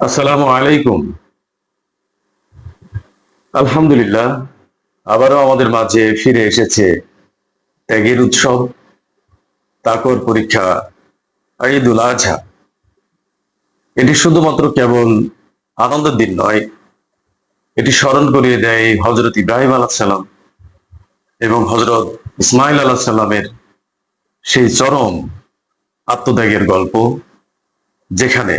আসসালামু আলাইকুম। আলহামদুলিল্লাহ, আবারও আমাদের মাঝে ফিরে এসেছে ত্যাগের উৎসব তাকর পরীক্ষা, ঈদুল আজহা। এটি শুধুমাত্র কেবল আনন্দের দিন নয়, এটি স্মরণ করিয়ে দেয় হজরত ইব্রাহিম আলাহ সাল্লাম এবং হজরত ইসমাইল আলাহ সাল্লামের সেই চরম আত্মত্যাগের গল্প, যেখানে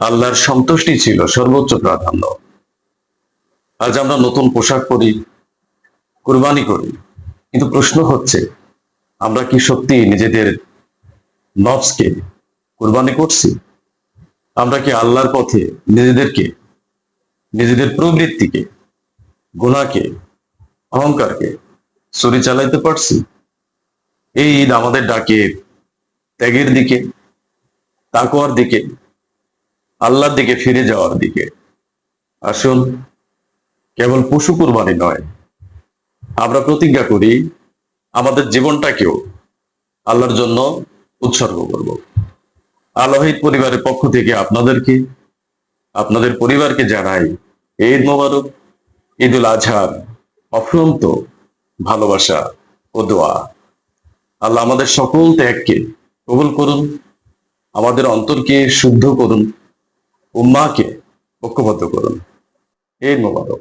আল্লাহর সন্তুষ্টি ছিল সর্বোচ্চ প্রাধান্য। আজ আমরা নতুন পোশাক পরি, কোরবানি করি। কিন্তু প্রশ্ন হচ্ছে, আমরা কি সত্যি নিজেদের নফসকে কোরবানি করছি? আমরা কি আল্লাহর পথে নিজেদেরকে, নিজেদের প্রবৃত্তিকে গুণাকে অহংকারকে চুরি চালাইতে পারছি? এই ঈদ আমাদের ডাকে ত্যাগের দিকে, তাকওয়ার দিকে আল্লাহর দিকে ফিরে যাওয়ার দিকে। আসুন, কেবল পশু কুরবানি নয়, আমরা প্রতিজ্ঞা করি আমাদের জীবনটাকেও আল্লাহর জন্য উৎসর্গ করব। আলোহিত পরিবারের পক্ষ থেকে আপনাদেরকে, আপনাদের পরিবারকে জানাই ঈদ মোবারক ঈদুল আজহার অফুরন্ত ভালোবাসা ও দোয়া। আল্লাহ আমাদের সকল ত্যাগকে কবুল করুন, আমাদের অন্তরকে শুদ্ধ করুন উম্মাকে ঐক্যবদ্ধ করুন। এই মোবারক।